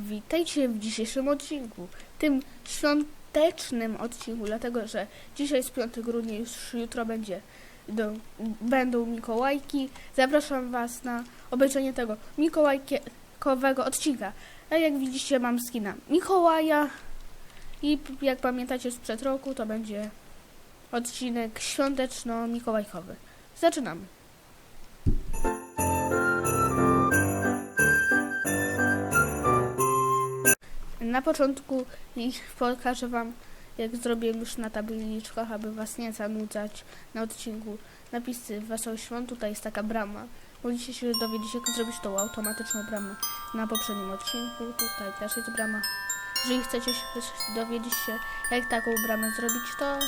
Witajcie w dzisiejszym odcinku. Tym świątecznym odcinku, dlatego że dzisiaj jest 5 grudnia, już jutro będzie, do, będą Mikołajki. Zapraszam Was na obejrzenie tego mikołajkowego odcinka. A jak widzicie, mam skina Mikołaja. I jak pamiętacie sprzed roku, to będzie odcinek świąteczno-mikołajkowy. Zaczynamy. Na początku pokażę Wam, jak zrobię już na tabliczkach, aby Was nie zanudzać na odcinku. Napisy Wesołych Świąt, tutaj jest taka brama. Możecie się dowiedzieć, jak zrobić tą automatyczną bramę na poprzednim odcinku. Tutaj też jest brama. Jeżeli chcecie się dowiedzieć się, jak taką bramę zrobić, to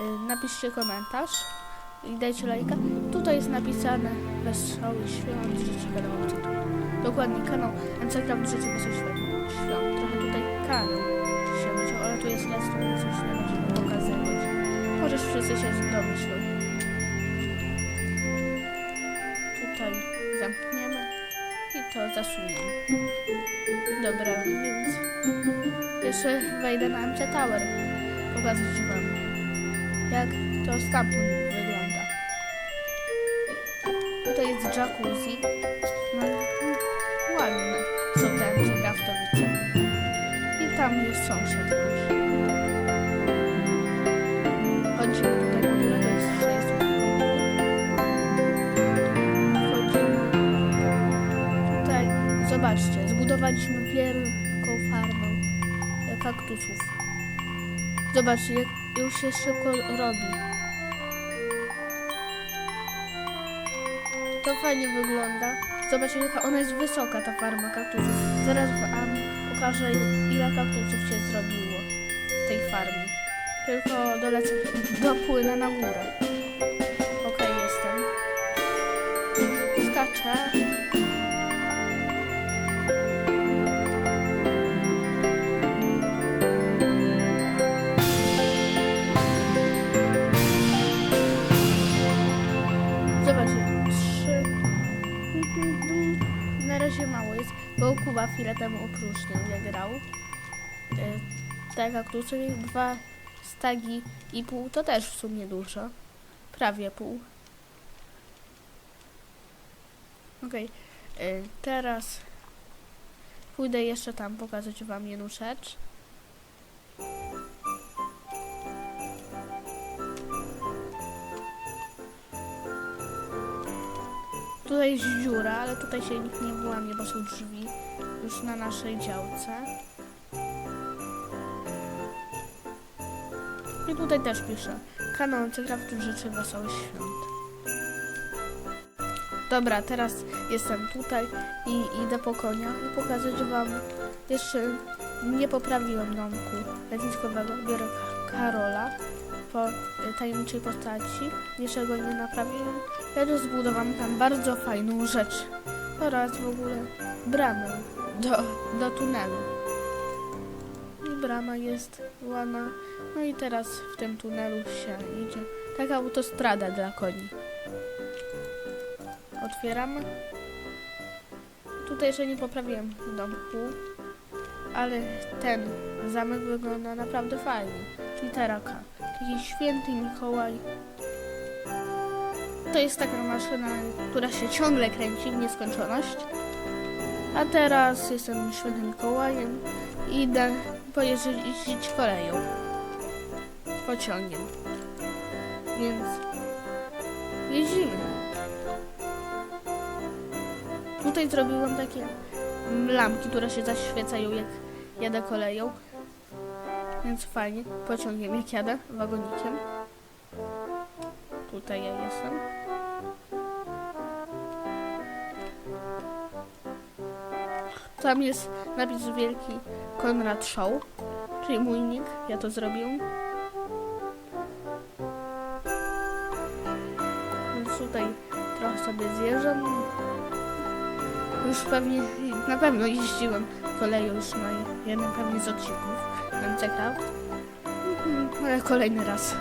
yy, napiszcie komentarz i dajcie lajka. Tutaj jest napisane Wesoły Świąt, co tu. Dokładnie kanał Encyklopedia Życie Wesołych Świąt. Trochę tutaj kanał się wyciął, ale tu jest les, więc już nie będziemy pokazywać. Możesz wszyscy się domyślą. Tutaj zamkniemy i to zasuniemy. Dobra, więc jeszcze wejdę na MC Tower. Pokazać wam, jak to stamtąd wygląda. Tutaj jest jacuzzi. Tam jest sąsiad nasz. Chodzimy tutaj w ogóle, to jest 6 Wchodzimy. Tutaj, zobaczcie, zbudowaliśmy wielką farmę kaktusów. Zobaczcie, jak już się szybko robi. To fajnie wygląda. Zobaczcie, jaka ona jest wysoka, ta farma kaktusów. Zaraz wam pokażę, ile kaktusów się zrobiło w tej farmie. Tylko dolecę, dopłynę na górę. Okej, jestem. Skaczę. Razie mało jest, bo Kuba chwilę temu opróżnił, jak grał. E, Te kaktusy, dwa stagi i pół, to też w sumie dużo. Prawie pół. Okej, e, teraz pójdę jeszcze tam pokazać wam jedną rzecz. Tutaj jest dziura, ale tutaj się nikt nie włamie, bo są drzwi już na naszej działce. I tutaj też piszę. Kanał Cykraftu życzy wesołych świąt. Dobra, teraz jestem tutaj i idę po konia i pokazać wam jeszcze nie poprawiłem domku letniskowego. Biorę Ka- Karola po tajemniczej postaci. Jeszcze go nie naprawiłem. Ja zbudowałam tam bardzo fajną rzecz oraz w ogóle bramę do, do tunelu. I brama jest ładna. No i teraz w tym tunelu się idzie. Taka autostrada dla koni. Otwieramy. Tutaj jeszcze nie poprawiłem domku, ale ten zamek wygląda naprawdę fajnie. Litera K. Taki święty Mikołaj. To jest taka maszyna, która się ciągle kręci w nieskończoność. A teraz jestem świętym Mikołajem i idę pojeździć koleją. Pociągiem. Więc jeździmy. Tutaj zrobiłam takie lampki, które się zaświecają jak jadę koleją. Więc fajnie. Pociągiem jak jadę, wagonikiem. Tutaj ja jestem. Tam jest napis wielki Konrad Show, czyli mój nick, ja to zrobiłem. Więc tutaj trochę sobie zjeżdżam. Już pewnie, na pewno jeździłem koleją już na jednym pewnie z odcinków. Mhm, Ale kolejny raz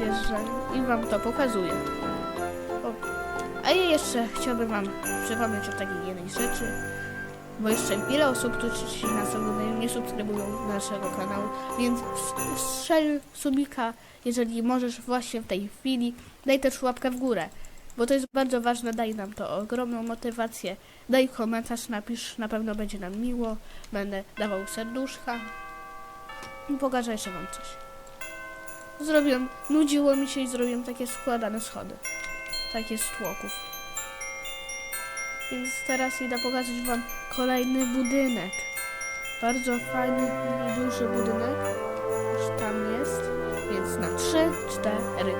jeżdżę i wam to pokazuję. O. A ja jeszcze chciałbym wam przypomnieć o takiej jednej rzeczy. Bo jeszcze wiele osób, którzy nas oglądają, nie subskrybują naszego kanału, więc strzel subika, jeżeli możesz właśnie w tej chwili, daj też łapkę w górę, bo to jest bardzo ważne, daj nam to ogromną motywację, daj komentarz, napisz, na pewno będzie nam miło, będę dawał serduszka. I pokażę jeszcze wam coś. Zrobiłem, nudziło mi się i zrobiłem takie składane schody, takie z tłoków. Więc teraz idę pokazać wam kolejny budynek. Bardzo fajny i duży budynek. Już tam jest. Więc na 3, 4.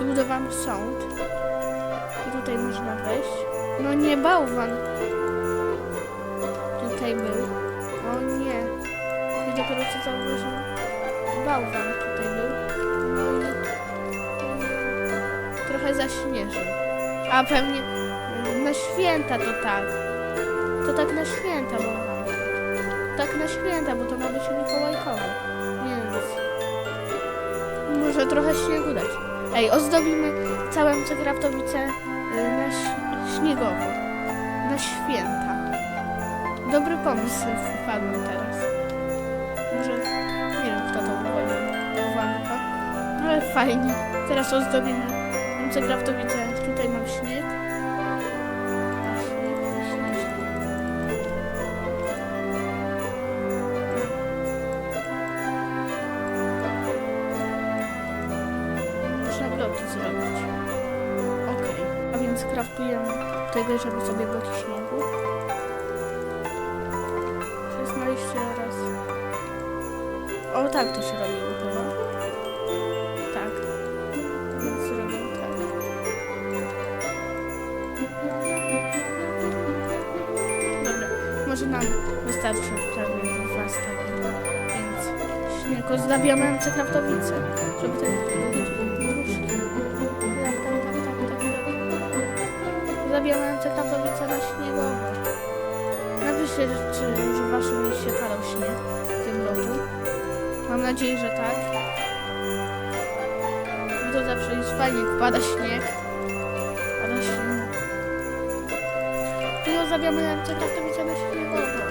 Zbudowałem sąd. I tutaj można wejść. No nie, bałwan. Tutaj był. O nie. I dopiero co zauważyłem. Bałwan tutaj był. No i trochę zaśnieżył. A pewnie na święta to tak. To tak na święta, bo tak na święta, bo to ma być mikołajkowe. Więc może trochę śniegu dać. Ej, ozdobimy całe Kraftowice y, na śniegowo. Na święta. Dobry pomysł wpadł teraz. Może nie wiem kto to uwalnia. Ale fajnie. Teraz ozdobimy Kraftowice. Tutaj mam śnieg. Kraftujemy tego, żeby sobie bloki śniegu. 16 raz. O, tak to się robiło chyba. Tak. Więc zrobię tak. Dobra, może nam wystarczy prawie staki. Więc śnieg ozdabiamy Kraftowice, żeby te mieście padał śnieg w tym roku. Mam nadzieję, że tak. Bo to zawsze jest fajnie, jak pada śnieg. Pada śnieg. Tylko zabijamy ręce Kraftowice na śniegowo.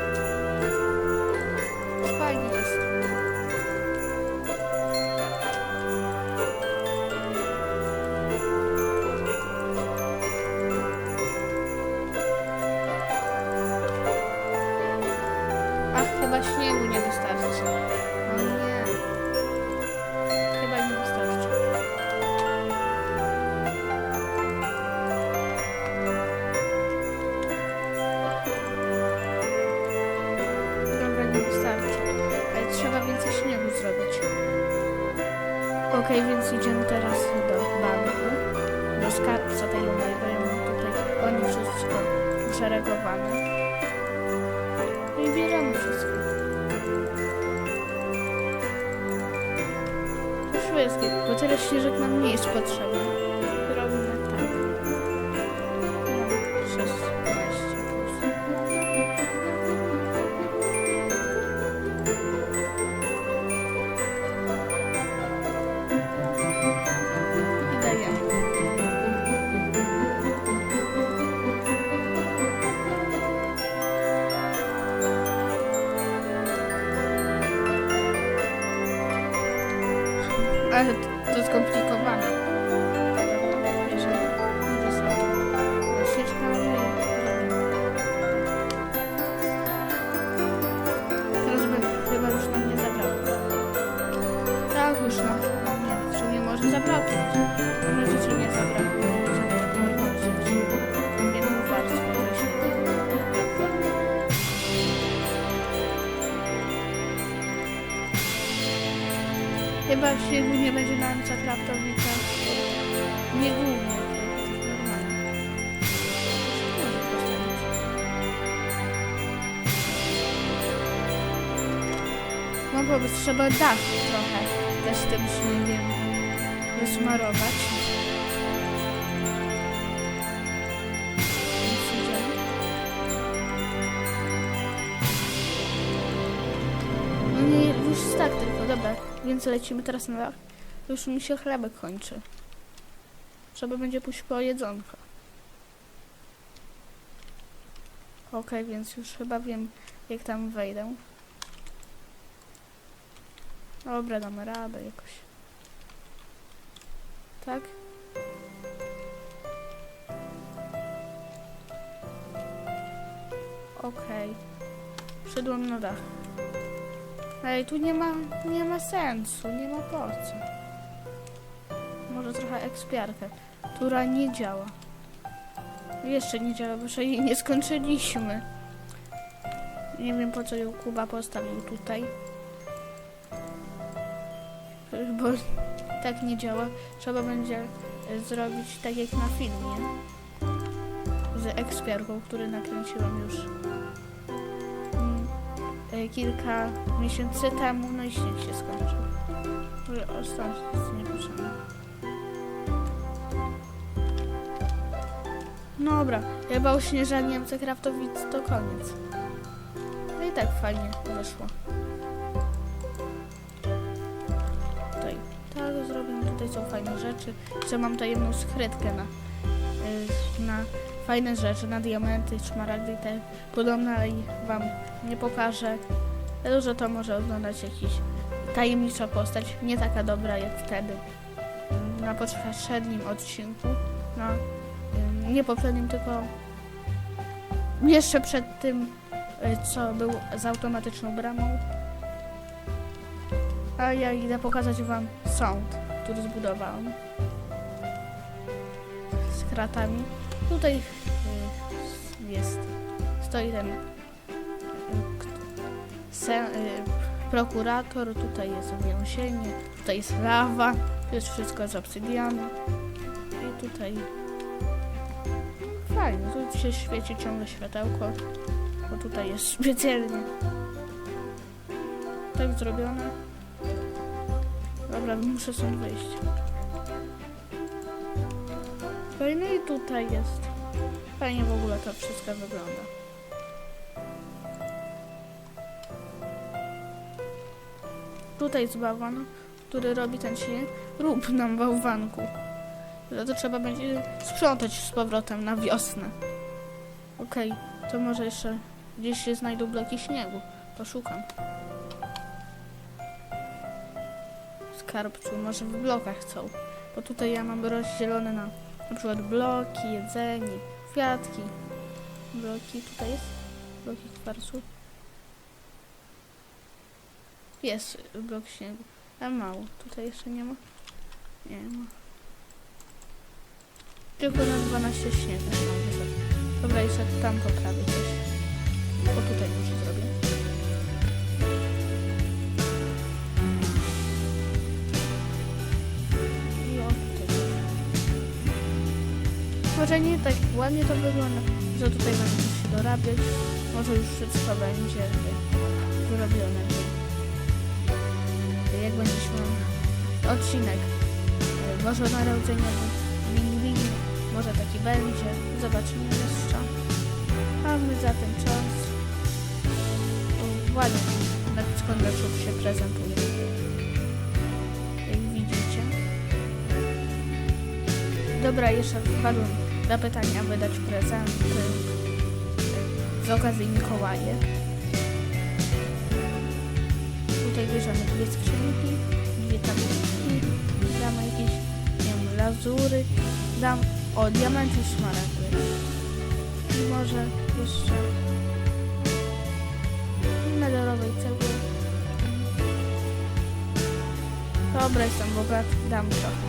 Okej, więc idziemy teraz do banku. Do skarbca tego mojego. Tutaj ładnie wszystko uszeregowane. I bierzemy wszystko. Szwedzkie, bo tyle śnieżek nam nie jest potrzebne. Śniegu nie będzie na Kraftowica. Nie głównie. Mam pomysł, trzeba dach trochę też tym śniegiem wysmarować. Więc lecimy teraz na dach. Już mi się chlebek kończy. Trzeba będzie pójść po jedzonko. Okej, więc już chyba wiem, jak tam wejdę. Dobra, damy radę jakoś. Tak? Okej. Wszedłem na dach. Ej, tu nie ma, nie ma sensu, nie ma po co. Może trochę ekspiarkę, która nie działa. Jeszcze nie działa, bo jeszcze jej nie skończyliśmy. Nie wiem po co ją Kuba postawił tutaj. Bo tak nie działa. Trzeba będzie e, zrobić tak jak na filmie. Z ekspiarką, który nakręciłem już kilka miesięcy temu. No i śnieg się skończył. Że o, stąd jest niepotrzebne. Dobra, chyba uśnieżanie MC Kraftowic to koniec. No i tak fajnie wyszło. Tutaj tak zrobimy, tutaj są fajne rzeczy. Jeszcze mam tajemną skrytkę na, y, na fajne rzeczy, na diamenty, szmaragdy i te podobne, ale wam nie pokażę. Że to może oglądać jakiś tajemnicza postać, nie taka dobra jak wtedy. Na poprzednim odcinku. Y, nie poprzednim, tylko jeszcze przed tym, y, co był z automatyczną bramą. A ja idę pokazać wam sąd, który zbudowałam. Z kratami. Tutaj jest, stoi ten y, k- se, y, prokurator, tutaj jest więzienie, tutaj jest lawa, to jest wszystko z obsydianu. I tutaj fajnie, tu się świeci ciągle światełko, bo tutaj jest specjalnie tak zrobione. Dobra, muszę stąd wyjść. Fajnie i tutaj jest. Fajnie w ogóle to wszystko wygląda. Tutaj jest bałwan, który robi ten silnik. Rób nam bałwanku. To trzeba będzie sprzątać z powrotem na wiosnę. Okej, to może jeszcze gdzieś się znajdą bloki śniegu. Poszukam. skarbcu, może w blokach są. Bo tutaj ja mam rozdzielone na na przykład bloki, jedzenie, kwiatki. Bloki, tutaj jest? Bloki kwarcu. Jest blok śniegu, a mało. Tutaj jeszcze nie ma? Nie ma. Tylko na 12 śniegu mam. Dobra, jeszcze tam poprawię coś. Bo tutaj może zrobię. Może nie tak ładnie to wygląda, że tutaj będzie się dorabiać. Może już wszystko będzie wyrobione. Jak będziemy odcinek e, bożonarodzeniowy, mini może taki będzie. Zobaczymy jeszcze. A my za ten czas ładnie skądeczów się prezentuje. Jak widzicie. Dobra, jeszcze wpadłem na pytania, aby dać prezenty z okazji Mikołaje. Tutaj bierzemy dwie skrzynki, dwie tabliczki, damy jakieś, nie wiem, lazury, dam, o, diamenty szmaragdy. I może jeszcze medalowej cegły. Dobra, jestem bogaty, dam trochę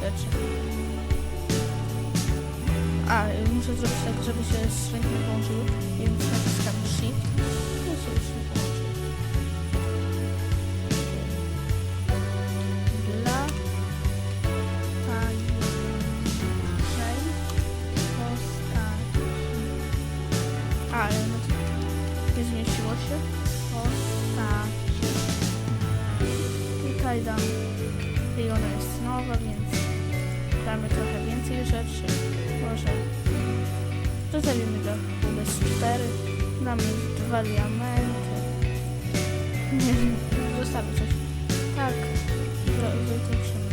rzeczy. A, muszę zrobić tak, żeby się świetnie połączyły, więc naciskam Shift. No się już nie połączy. Dla tajemniczej postaci. A, ale no nie zmieściło się. Postaci. Tutaj dam. I ona jest nowa, więc damy trochę więcej rzeczy. Może zostawimy do bez 4. Damy dwa diamenty. Nie wiem, zostawię coś. Tak. Do-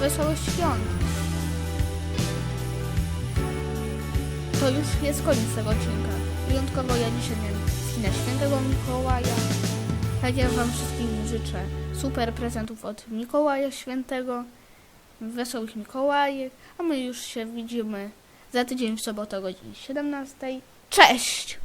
Wesołych świąt. To już jest koniec tego odcinka. Wyjątkowo ja dzisiaj miałem skinę świętego Mikołaja. Tak ja wam wszystkim życzę super prezentów od Mikołaja Świętego, wesołych Mikołajek, a my już się widzimy za tydzień w sobotę o godzinie 17. Cześć!